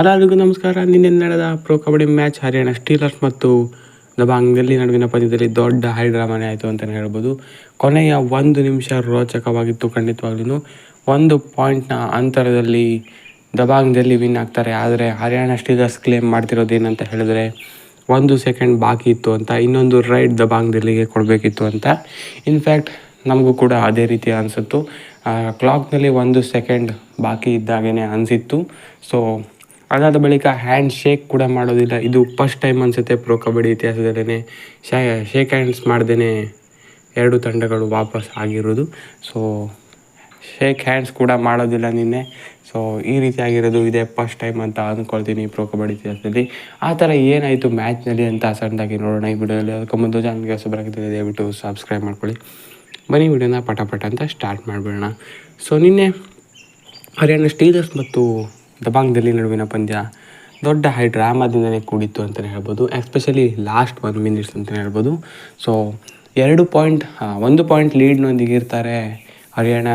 ಎಲ್ಲರಿಗೂ ನಮಸ್ಕಾರ. ನಿನ್ನೆ ನಡೆದ pro kabaddi match Haryana steelers ಮತ್ತು ದಬಾಂಗ್ ದಲ್ಲಿ ನಡುವಿನ ಪಂದ್ಯದಲ್ಲಿ ದೊಡ್ಡ ಹೈಡ್ರಾಮನೆ ಆಯಿತು ಅಂತಲೇ ಹೇಳ್ಬೋದು. ಕೊನೆಯ ಒಂದು ನಿಮಿಷ ರೋಚಕವಾಗಿತ್ತು ಖಂಡಿತವಾಗ್ಲೂ ಒಂದು ಪಾಯಿಂಟ್ನ ಅಂತರದಲ್ಲಿ ದಬಾಂಗ್ ಡೆಲ್ಲಿ ವಿನ್ ಆಗ್ತಾರೆ. ಆದರೆ ಹರಿಯಾಣ ಸ್ಟೀಲರ್ಸ್ ಕ್ಲೇಮ್ ಮಾಡ್ತಿರೋದು ಏನಂತ ಹೇಳಿದ್ರೆ ಒಂದು ಸೆಕೆಂಡ್ ಬಾಕಿ ಇತ್ತು ಅಂತ, ಇನ್ನೊಂದು ರೈಡ್ ದಬಾಂಗ್ ಡೆಲ್ಲಿಗೆ ಕೊಡಬೇಕಿತ್ತು ಅಂತ. ಇನ್ಫ್ಯಾಕ್ಟ್ ನಮಗೂ ಕೂಡ ಅದೇ ರೀತಿ ಅನಿಸುತ್ತು. ಕ್ಲಾಕ್ನಲ್ಲಿ ಒಂದು ಸೆಕೆಂಡ್ ಬಾಕಿ ಇದ್ದಾಗೇ ಅನಿಸಿತ್ತು. ಸೊ ಅದಾದ ಬಳಿಕ ಹ್ಯಾಂಡ್ ಶೇಕ್ ಕೂಡ ಮಾಡೋದಿಲ್ಲ. ಇದು ಫಸ್ಟ್ ಟೈಮ್ ಅನಿಸುತ್ತೆ ಪ್ರೊ ಕಬಡ್ಡಿ ಇತಿಹಾಸದಲ್ಲೇ ಶೇಕ್ ಹ್ಯಾಂಡ್ಸ್ ಮಾಡ್ದೇ ಎರಡು ತಂಡಗಳು ವಾಪಸ್ ಆಗಿರೋದು. ಸೊ ಶೇಕ್ ಹ್ಯಾಂಡ್ಸ್ ಕೂಡ ಮಾಡೋದಿಲ್ಲ ನಿನ್ನೆ. ಸೊ ಈ ರೀತಿ ಆಗಿರೋದು ಇದೇ ಫಸ್ಟ್ ಟೈಮ್ ಅಂತ ಅಂದ್ಕೊಳ್ತೀನಿ ಪ್ರೊ ಕಬಡ್ಡಿ ಇತಿಹಾಸದಲ್ಲಿ. ಆ ಥರ ಏನಾಯಿತು ಮ್ಯಾಚ್ನಲ್ಲಿ ಅಂತ ಸಣ್ಣದಾಗಿ ನೋಡೋಣ ಈ ವಿಡಿಯೋದಲ್ಲಿ. ಅದಕ್ಕೆ ಮುಂದೆ ಚಾನಲ್ಗೆ ಹೊಸಬರಾಗಿದ್ದರೆ ದಯವಿಟ್ಟು ಸಬ್ಸ್ಕ್ರೈಬ್ ಮಾಡ್ಕೊಳ್ಳಿ. ಬನ್ನಿ ವಿಡಿಯೋನ ಪಟ ಪಟ ಅಂತ ಸ್ಟಾರ್ಟ್ ಮಾಡಿಬಿಡೋಣ. ಸೊ ನಿನ್ನೆ ಹರಿಯಾಣ ಸ್ಟೀಲರ್ಸ್ ಮತ್ತು ದಬಾಂಗ್ ಡೆಲ್ಲಿ ನಡುವಿನ ಪಂದ್ಯ ದೊಡ್ಡ ಹೈ ಡ್ರಾಮಾದಿಂದಲೇ ಕೂಡಿತ್ತು ಅಂತಲೇ ಹೇಳ್ಬೋದು, ಎಸ್ಪೆಷಲಿ ಲಾಸ್ಟ್ ಒನ್ ಮಿನಿಟ್ಸ್ ಅಂತಲೇ ಹೇಳ್ಬೋದು. ಸೊ, ಎರಡು ಪಾಯಿಂಟ್ ಒಂದು ಪಾಯಿಂಟ್ ಲೀಡ್ನೊಂದಿಗೆ ಇರ್ತಾರೆ ಹರಿಯಾಣ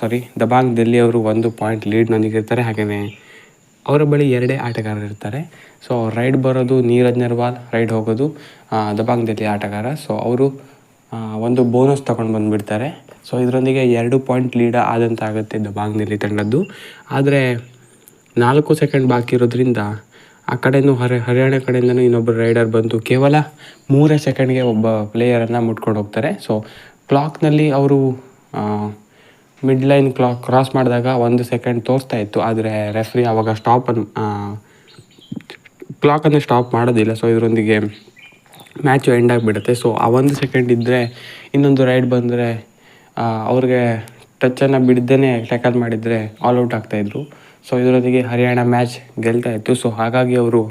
ಸಾರಿ ದಬಾಂಗ್ ಡೆಲ್ಲಿ ಅವರು ಒಂದು ಪಾಯಿಂಟ್ ಲೀಡ್ನೊಂದಿಗೆ ಇರ್ತಾರೆ ಹಾಗೆಯೇ ಅವರ ಬಳಿ ಎರಡೇ ಆಟಗಾರರು ಇರ್ತಾರೆ. ಸೊ, ರೈಡ್ ಬರೋದು ನೀರಜ್ ನರ್ವಾಲ್, ರೈಡ್ ಹೋಗೋದು ದಬಾಂಗ್ ಡೆಲ್ಲಿ ಆಟಗಾರ. ಸೊ, ಅವರು ಒಂದು ಬೋನಸ್ ತೊಗೊಂಡು ಬಂದುಬಿಡ್ತಾರೆ. ಸೊ, ಇದರೊಂದಿಗೆ ಎರಡು ಪಾಯಿಂಟ್ ಲೀಡ್ ಆದಂತಾಗುತ್ತೆ ದಬಾಂಗ್ ಡೆಲ್ಲಿ ತಂಡದ್ದು. ಆದರೆ ನಾಲ್ಕು ಸೆಕೆಂಡ್ ಬಾಕಿ ಇರೋದ್ರಿಂದ ಆ ಕಡೆಯೂ ಹರ, ಹರಿಯಾಣ ಕಡೆಯಿಂದನೂ ಇನ್ನೊಬ್ಬರು ರೈಡರ್ ಬಂದು ಕೇವಲ ಮೂರೇ ಸೆಕೆಂಡ್ಗೆ ಒಬ್ಬ ಪ್ಲೇಯರನ್ನು ಮುಟ್ಕೊಂಡು ಹೋಗ್ತಾರೆ. ಸೊ ಕ್ಲಾಕ್ನಲ್ಲಿ ಅವರು ಮಿಡ್ ಲೈನ್ ಕ್ಲಾಕ್ ಕ್ರಾಸ್ ಮಾಡಿದಾಗ ಒಂದು ಸೆಕೆಂಡ್ ತೋರಿಸ್ತಾ ಇತ್ತು. ಆದರೆ ರೆಫ್ರಿ ಆವಾಗ ಸ್ಟಾಪನ್ನು ಕ್ಲಾಕನ್ನು ಸ್ಟಾಪ್ ಮಾಡೋದಿಲ್ಲ. ಸೊ ಇದರೊಂದಿಗೆ ಮ್ಯಾಚು ಎಂಡ್ ಆಗಿಬಿಡುತ್ತೆ. ಸೊ ಆ ಒಂದು ಸೆಕೆಂಡ್ ಇದ್ದರೆ ಇನ್ನೊಂದು ರೈಡ್ ಬಂದರೆ ಅವ್ರಿಗೆ ಟಚ್ಚನ್ನು ಬಿಡ್ದೇ ಟ್ಯಾಕಲ್ ಮಾಡಿದರೆ ಆಲ್ ಔಟ್ ಆಗ್ತಾಯಿದ್ರು ಸೊ ಇದರೊಂದಿಗೆ ಹರಿಯಾಣ ಮ್ಯಾಚ್ ಗೆಲ್ತಾ ಇತ್ತು. ಸೊ ಹಾಗಾಗಿ ಅವರು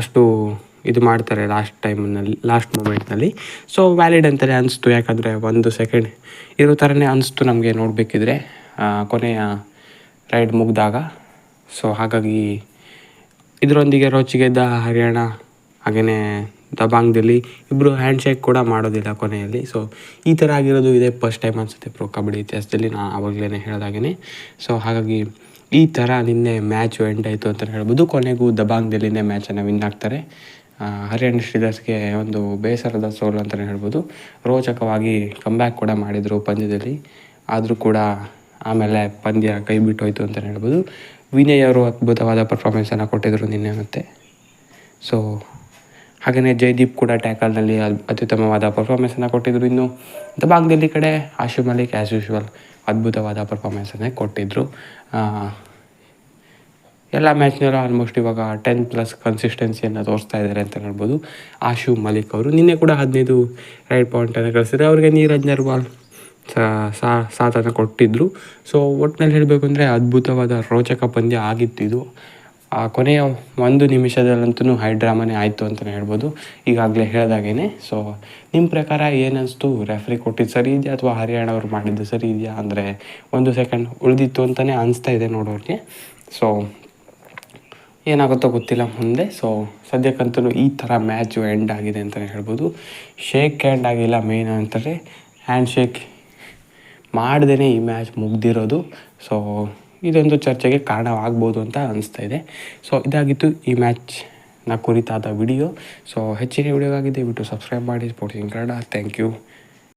ಅಷ್ಟು ಇದು ಮಾಡ್ತಾರೆ ಲಾಸ್ಟ್ ಟೈಮ್ನಲ್ಲಿ ಲಾಸ್ಟ್ ಮೂಮೆಂಟ್ನಲ್ಲಿ ಸೊ ವ್ಯಾಲಿಡ್ ಅಂತಲೇ ಅನಿಸ್ತು. ಯಾಕಂದರೆ ಒಂದು ಸೆಕೆಂಡ್ ಇರೋ ಥರನೇ ಅನಿಸ್ತು ನಮಗೆ ನೋಡಬೇಕಿದ್ರೆ ಕೊನೆಯ ರೈಡ್ ಮುಗಿದಾಗ. ಸೊ ಹಾಗಾಗಿ ಇದರೊಂದಿಗೆ ರೋಚಿಗೆದ್ದ ಹರಿಯಾಣ ಹಾಗೆಯೇ ದಬಾಂಗ್ದಲ್ಲಿ ಇಬ್ಬರು ಹ್ಯಾಂಡ್ ಶೇಕ್ ಕೂಡ ಮಾಡೋದಿಲ್ಲ ಕೊನೆಯಲ್ಲಿ. ಸೊ ಈ ಥರ ಆಗಿರೋದು ಇದೇ ಫಸ್ಟ್ ಟೈಮ್ ಅನಿಸುತ್ತೆ ಪ್ರೊ ಕಬಡ್ಡಿ ಇತಿಹಾಸದಲ್ಲಿ. ನಾನು ಆವಾಗಲೇ ಹೇಳೋದಾಗೇನೆ. ಸೊ ಹಾಗಾಗಿ ಈ ಥರ ನಿನ್ನೆ ಮ್ಯಾಚು ಎಂಡ್ ಆಯಿತು ಅಂತ ಹೇಳ್ಬೋದು. ಕೊನೆಗೂ ದಬಾಂಗ್ದಲ್ಲಿನೇ ಮ್ಯಾಚನ್ನು ವಿನ್ ಆಗ್ತಾರೆ. ಹರಿಯಾಣ ಶ್ರೀಧರ್ಸ್ಗೆ ಒಂದು ಬೇಸರದ ಸೋಲು ಅಂತಲೇ ಹೇಳ್ಬೋದು. ರೋಚಕವಾಗಿ ಕಂಬ್ಯಾಕ್ ಕೂಡ ಮಾಡಿದರು ಪಂದ್ಯದಲ್ಲಿ. ಆದರೂ ಕೂಡ ಆಮೇಲೆ ಪಂದ್ಯ ಕೈ ಬಿಟ್ಟೋಯ್ತು ಅಂತಲೇ ಹೇಳ್ಬೋದು. ವಿನಯ್ ಅವರು ಅದ್ಭುತವಾದ ಪರ್ಫಾರ್ಮೆನ್ಸನ್ನು ಕೊಟ್ಟಿದ್ದರು ನಿನ್ನೆ ಮತ್ತೆ. ಸೊ ಹಾಗೆಯೇ ಜಯದೀಪ್ ಕೂಡ ಟ್ಯಾಕಲ್ನಲ್ಲಿ ಅತ್ಯುತ್ತಮವಾದ ಪರ್ಫಾರ್ಮೆನ್ಸನ್ನು ಕೊಟ್ಟಿದ್ದರು ಇನ್ನು ದಬಾಂಗ್ದಲ್ಲಿ ಕಡೆ ಆಶು ಮಲಿಕ್ ಆ್ಯಸ್ ಯೂಶ್ವಲ್ ಅದ್ಭುತವಾದ ಪರ್ಫಾರ್ಮೆನ್ಸನ್ನೇ ಕೊಟ್ಟಿದ್ದರು ಎಲ್ಲ ಮ್ಯಾಚ್ನಲ್ಲೂ ಆಲ್ಮೋಸ್ಟ್ ಇವಾಗ ಟೆನ್ ಪ್ಲಸ್ ಕನ್ಸಿಸ್ಟೆನ್ಸಿಯನ್ನು ತೋರಿಸ್ತಾ ಇದ್ದಾರೆ ಅಂತ ಹೇಳ್ಬೋದು. ಆಶು ಮಲಿಕ್ ಅವರು. ನಿನ್ನೆ ಕೂಡ ಹದಿನೈದು ರೈಡ್ ಪಾಯಿಂಟನ್ನು ಕಳಿಸಿದ್ರೆ. ಅವ್ರಿಗೆ ನೀರಜ್ ನರ್ವಾಲ್ ಸಾಥನ್ನು ಕೊಟ್ಟಿದ್ದರು ಸೊ ಒಟ್ಟಿನಲ್ಲಿ ಹೇಳಬೇಕು ಅಂದರೆ ಅದ್ಭುತವಾದ ರೋಚಕ ಪಂದ್ಯ ಆಗಿತ್ತು ಇದು. ಆ ಕೊನೆಯ ಒಂದು ನಿಮಿಷದಲ್ಲಂತೂ ಹೈಡ್ರಾಮನೇ ಆಯಿತು ಅಂತಲೇ ಹೇಳ್ಬೋದು. ಈಗಾಗಲೇ ಹೇಳಿದಾಗೇ ಸೊ ನಿಮ್ಮ ಪ್ರಕಾರ ಏನನ್ನಿಸ್ತು ರೆಫ್ರಿ ಕೊಟ್ಟಿದ್ದು ಸರಿ ಇದೆಯಾ ಅಥವಾ ಹರಿಯಾಣ ಅವ್ರು ಮಾಡಿದ್ದು ಸರಿ ಇದೆಯಾ? ಅಂದರೆ ಒಂದು ಸೆಕೆಂಡ್ ಉಳಿದಿತ್ತು ಅಂತಲೇ ಅನಿಸ್ತಾ ಇದೆ ನೋಡೋರಿಗೆ. ಸೊ ಏನಾಗುತ್ತೋ ಗೊತ್ತಿಲ್ಲ ಮುಂದೆ. ಸೊ ಸದ್ಯಕ್ಕಂತೂ ಈ ಥರ ಮ್ಯಾಚು ಎಂಡ್ ಆಗಿದೆ ಅಂತಲೇ ಹೇಳ್ಬೋದು. ಶೇಕ್ ಹ್ಯಾಂಡ್ ಆಗಿಲ್ಲ ಮೇನ್ ಅಂತಾರೆ ಹ್ಯಾಂಡ್ ಶೇಕ್ ಮಾಡ್ದೇ ಈ ಮ್ಯಾಚ್ ಮುಗ್ದಿರೋದು. ಸೊ ಇದೊಂದು ಚರ್ಚೆಗೆ ಕಾರಣವಾಗ್ಬೋದು ಅಂತ ಅನಿಸ್ತಾ ಇದೆ. ಸೊ ಇದಾಗಿತ್ತು ಈ ಮ್ಯಾಚ್ನ ಕುರಿತಾದ ವಿಡಿಯೋ ಸೊ ಹೆಚ್ಚಿನ ವಿಡಿಯೋ ಆಗಿದೆ ಬಿಟ್ಟು ಸಬ್ಸ್ಕ್ರೈಬ್ ಮಾಡಿ ಸ್ಪೋರ್ಟ್ಸ್ ಕನ್ನಡ ಥ್ಯಾಂಕ್ ಯು